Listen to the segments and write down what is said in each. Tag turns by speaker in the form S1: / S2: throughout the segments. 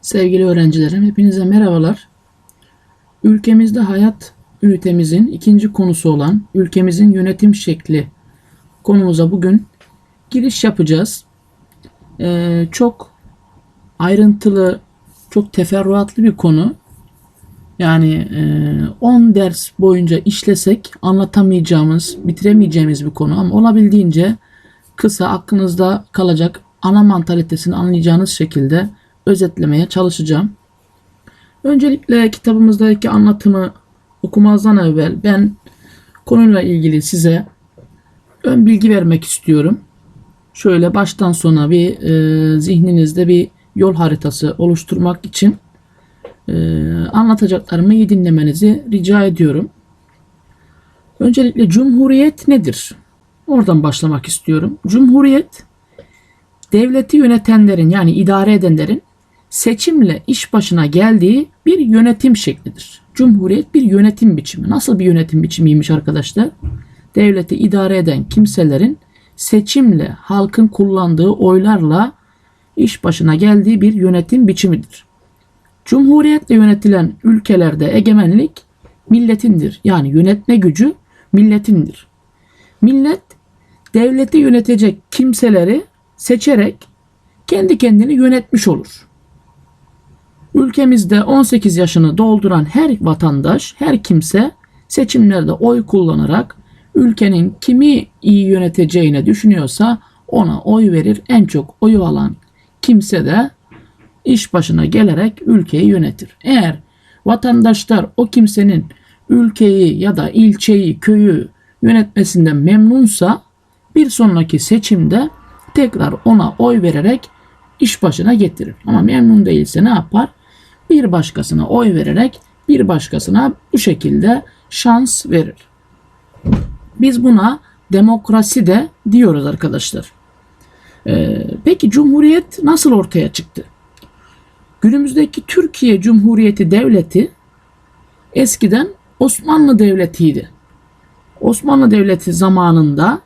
S1: Sevgili öğrencilerim, hepinize merhabalar. Ülkemizde hayat ünitemizin ikinci konusu olan ülkemizin yönetim şekli konumuza bugün giriş yapacağız. Ee, çok ayrıntılı, çok teferruatlı bir konu. Yani e, 10 ders boyunca işlesek anlatamayacağımız, bitiremeyeceğimiz bir konu ama olabildiğince kısa aklınızda kalacak ana mantalitesini anlayacağınız şekilde özetlemeye çalışacağım. Öncelikle kitabımızdaki anlatımı okumazdan evvel ben konuyla ilgili size ön bilgi vermek istiyorum. Şöyle baştan sona bir e, zihninizde bir yol haritası oluşturmak için e, anlatacaklarımı iyi dinlemenizi rica ediyorum. Öncelikle Cumhuriyet nedir? Oradan başlamak istiyorum. Cumhuriyet devleti yönetenlerin yani idare edenlerin seçimle iş başına geldiği bir yönetim şeklidir. Cumhuriyet bir yönetim biçimi. Nasıl bir yönetim biçimiymiş arkadaşlar? Devleti idare eden kimselerin seçimle halkın kullandığı oylarla iş başına geldiği bir yönetim biçimidir. Cumhuriyetle yönetilen ülkelerde egemenlik milletindir. Yani yönetme gücü milletindir. Millet devleti yönetecek kimseleri seçerek kendi kendini yönetmiş olur. Ülkemizde 18 yaşını dolduran her vatandaş, her kimse seçimlerde oy kullanarak ülkenin kimi iyi yöneteceğini düşünüyorsa ona oy verir. En çok oyu alan kimse de iş başına gelerek ülkeyi yönetir. Eğer vatandaşlar o kimsenin ülkeyi ya da ilçeyi, köyü yönetmesinden memnunsa bir sonraki seçimde tekrar ona oy vererek iş başına getirir. Ama memnun değilse ne yapar? Bir başkasına oy vererek bir başkasına bu şekilde şans verir. Biz buna demokrasi de diyoruz arkadaşlar. Ee, peki Cumhuriyet nasıl ortaya çıktı? Günümüzdeki Türkiye Cumhuriyeti Devleti eskiden Osmanlı Devleti'ydi. Osmanlı Devleti zamanında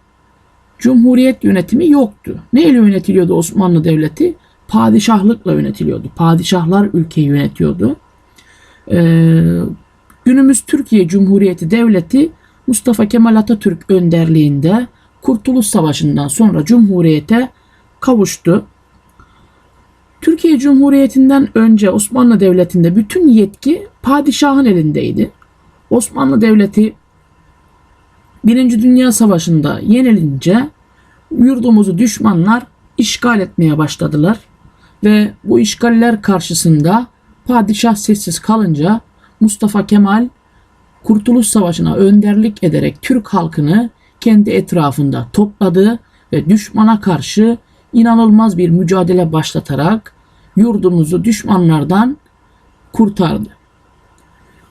S1: Cumhuriyet yönetimi yoktu. Neyle yönetiliyordu Osmanlı Devleti? Padişahlıkla yönetiliyordu. Padişahlar ülkeyi yönetiyordu. Ee, günümüz Türkiye Cumhuriyeti Devleti Mustafa Kemal Atatürk önderliğinde Kurtuluş Savaşı'ndan sonra Cumhuriyete kavuştu. Türkiye Cumhuriyeti'nden önce Osmanlı Devleti'nde bütün yetki padişahın elindeydi. Osmanlı Devleti Birinci Dünya Savaşı'nda yenilince yurdumuzu düşmanlar işgal etmeye başladılar ve bu işgaller karşısında padişah sessiz kalınca Mustafa Kemal Kurtuluş Savaşı'na önderlik ederek Türk halkını kendi etrafında topladı ve düşmana karşı inanılmaz bir mücadele başlatarak yurdumuzu düşmanlardan kurtardı.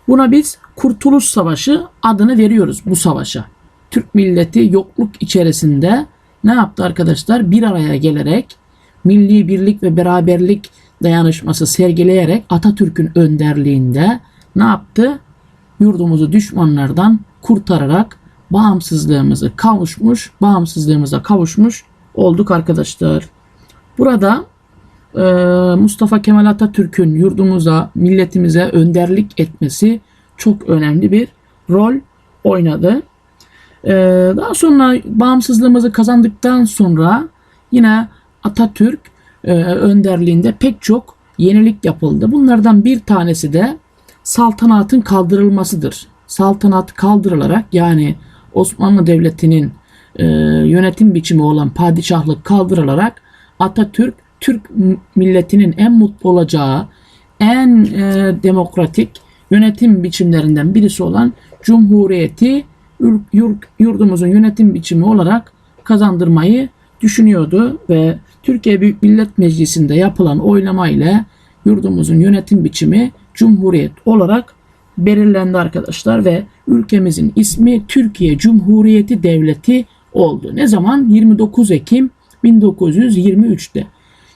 S1: Buna biz Kurtuluş Savaşı adını veriyoruz bu savaşa. Türk milleti yokluk içerisinde ne yaptı arkadaşlar? Bir araya gelerek milli birlik ve beraberlik dayanışması sergileyerek Atatürk'ün önderliğinde ne yaptı? Yurdumuzu düşmanlardan kurtararak bağımsızlığımızı kavuşmuş, bağımsızlığımıza kavuşmuş olduk arkadaşlar. Burada e, Mustafa Kemal Atatürk'ün yurdumuza, milletimize önderlik etmesi çok önemli bir rol oynadı. E, daha sonra bağımsızlığımızı kazandıktan sonra yine Atatürk e, önderliğinde pek çok yenilik yapıldı. Bunlardan bir tanesi de saltanatın kaldırılmasıdır. Saltanat kaldırılarak yani Osmanlı Devleti'nin e, yönetim biçimi olan padişahlık kaldırılarak Atatürk Türk milletinin en mutlu olacağı en e, demokratik yönetim biçimlerinden birisi olan Cumhuriyeti yurdumuzun yönetim biçimi olarak kazandırmayı düşünüyordu ve Türkiye Büyük Millet Meclisi'nde yapılan oylama ile yurdumuzun yönetim biçimi Cumhuriyet olarak belirlendi arkadaşlar ve ülkemizin ismi Türkiye Cumhuriyeti Devleti oldu. Ne zaman? 29 Ekim 1923'te.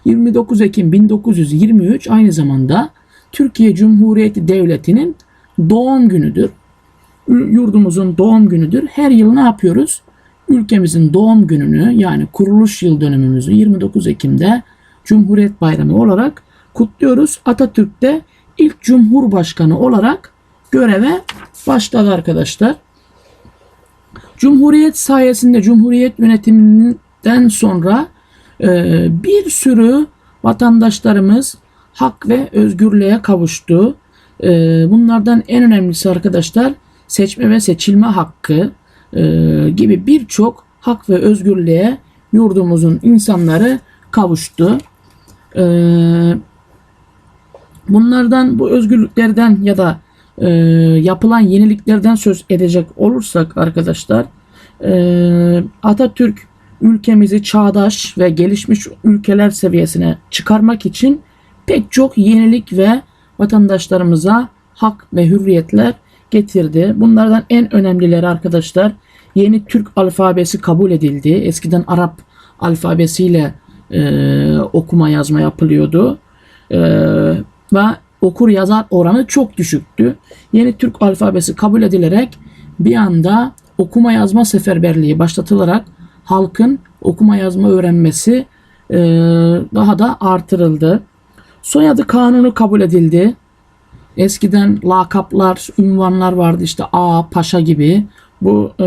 S1: 29 Ekim 1923 aynı zamanda Türkiye Cumhuriyeti Devleti'nin doğum günüdür. Yurdumuzun doğum günüdür. Her yıl ne yapıyoruz? Ülkemizin doğum gününü yani kuruluş yıl dönümümüzü 29 Ekim'de Cumhuriyet Bayramı olarak kutluyoruz. Atatürk de ilk Cumhurbaşkanı olarak göreve başladı arkadaşlar. Cumhuriyet sayesinde Cumhuriyet yönetiminden sonra e, bir sürü vatandaşlarımız hak ve özgürlüğe kavuştu. E, bunlardan en önemlisi arkadaşlar seçme ve seçilme hakkı gibi birçok hak ve özgürlüğe yurdumuzun insanları kavuştu. E, bunlardan bu özgürlüklerden ya da e, yapılan yeniliklerden söz edecek olursak arkadaşlar e, Atatürk ülkemizi çağdaş ve gelişmiş ülkeler seviyesine çıkarmak için pek çok yenilik ve vatandaşlarımıza hak ve hürriyetler getirdi. Bunlardan en önemlileri arkadaşlar yeni Türk alfabesi kabul edildi. Eskiden Arap alfabesiyle e, okuma yazma yapılıyordu. E, ve okur yazar oranı çok düşüktü. Yeni Türk alfabesi kabul edilerek bir anda okuma yazma seferberliği başlatılarak halkın okuma yazma öğrenmesi e, daha da artırıldı. Soyadı kanunu kabul edildi. Eskiden lakaplar, ünvanlar vardı işte A, Paşa gibi. Bu e,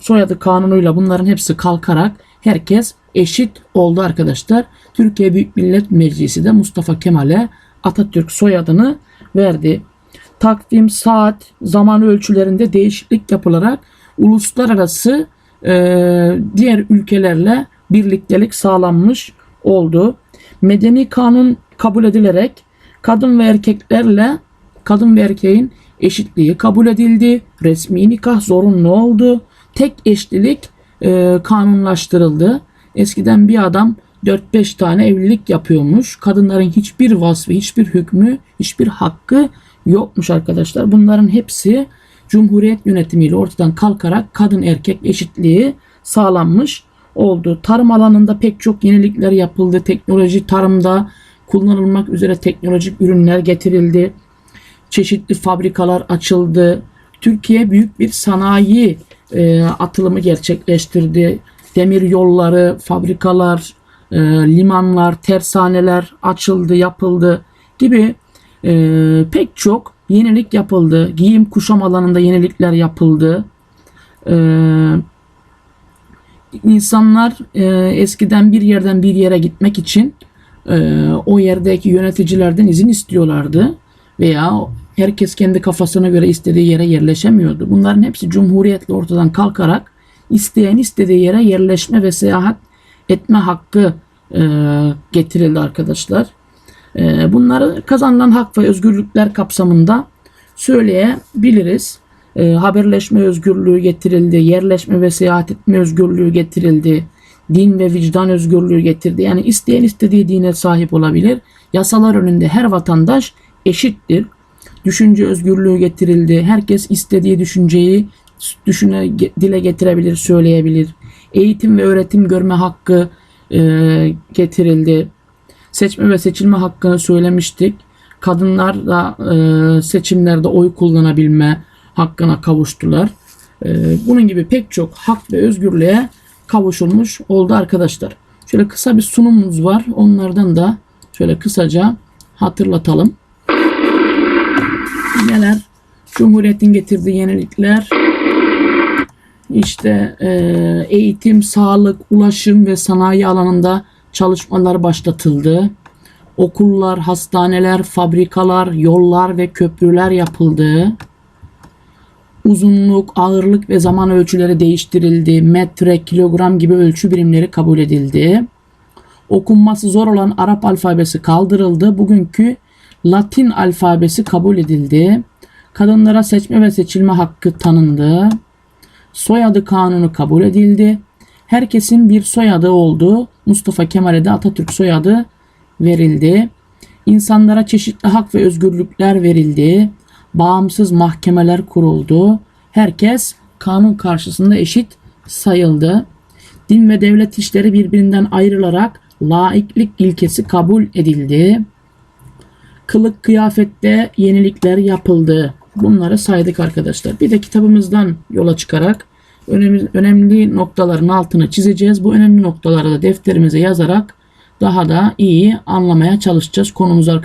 S1: soyadı kanunuyla bunların hepsi kalkarak herkes eşit oldu arkadaşlar. Türkiye Büyük Millet Meclisi de Mustafa Kemal'e Atatürk soyadını verdi. Takvim, saat, zaman ölçülerinde değişiklik yapılarak uluslararası e, diğer ülkelerle birliktelik sağlanmış oldu. Medeni kanun kabul edilerek kadın ve erkeklerle kadın ve erkeğin eşitliği kabul edildi. Resmi nikah zorunlu oldu. Tek eşlilik e, kanunlaştırıldı. Eskiden bir adam 4-5 tane evlilik yapıyormuş. Kadınların hiçbir vasfı, hiçbir hükmü, hiçbir hakkı yokmuş arkadaşlar. Bunların hepsi Cumhuriyet yönetimiyle ortadan kalkarak kadın erkek eşitliği sağlanmış oldu. Tarım alanında pek çok yenilikler yapıldı. Teknoloji tarımda kullanılmak üzere teknolojik ürünler getirildi. Çeşitli fabrikalar açıldı. Türkiye büyük bir sanayi e, atılımı gerçekleştirdi. Demir yolları, fabrikalar, e, limanlar, tersaneler açıldı, yapıldı gibi e, pek çok yenilik yapıldı. Giyim kuşam alanında yenilikler yapıldı. E, insanlar e, eskiden bir yerden bir yere gitmek için e, o yerdeki yöneticilerden izin istiyorlardı veya herkes kendi kafasına göre istediği yere yerleşemiyordu. Bunların hepsi cumhuriyetle ortadan kalkarak isteyen istediği yere yerleşme ve seyahat etme hakkı e, getirildi arkadaşlar. E, bunları kazanılan hak ve özgürlükler kapsamında söyleyebiliriz. E, haberleşme özgürlüğü getirildi, yerleşme ve seyahat etme özgürlüğü getirildi, din ve vicdan özgürlüğü getirdi. Yani isteyen istediği dine sahip olabilir. Yasalar önünde her vatandaş eşittir. Düşünce özgürlüğü getirildi. Herkes istediği düşünceyi düşüne dile getirebilir, söyleyebilir. Eğitim ve öğretim görme hakkı e, getirildi. Seçme ve seçilme hakkını söylemiştik. Kadınlar da e, seçimlerde oy kullanabilme hakkına kavuştular. E, bunun gibi pek çok hak ve özgürlüğe kavuşulmuş oldu arkadaşlar. Şöyle kısa bir sunumumuz var. Onlardan da şöyle kısaca hatırlatalım. Neler? Cumhuriyetin getirdiği yenilikler, işte e, eğitim, sağlık, ulaşım ve sanayi alanında çalışmalar başlatıldı. Okullar, hastaneler, fabrikalar, yollar ve köprüler yapıldı. Uzunluk, ağırlık ve zaman ölçüleri değiştirildi. Metre, kilogram gibi ölçü birimleri kabul edildi. Okunması zor olan Arap alfabesi kaldırıldı. Bugünkü Latin alfabesi kabul edildi. Kadınlara seçme ve seçilme hakkı tanındı. Soyadı kanunu kabul edildi. Herkesin bir soyadı oldu. Mustafa Kemal'e de Atatürk soyadı verildi. İnsanlara çeşitli hak ve özgürlükler verildi. Bağımsız mahkemeler kuruldu. Herkes kanun karşısında eşit sayıldı. Din ve devlet işleri birbirinden ayrılarak laiklik ilkesi kabul edildi. Kılık kıyafette yenilikler yapıldı. Bunları saydık arkadaşlar. Bir de kitabımızdan yola çıkarak önemli, noktaların altını çizeceğiz. Bu önemli noktaları da defterimize yazarak daha da iyi anlamaya çalışacağız konumuz arkadaşlar.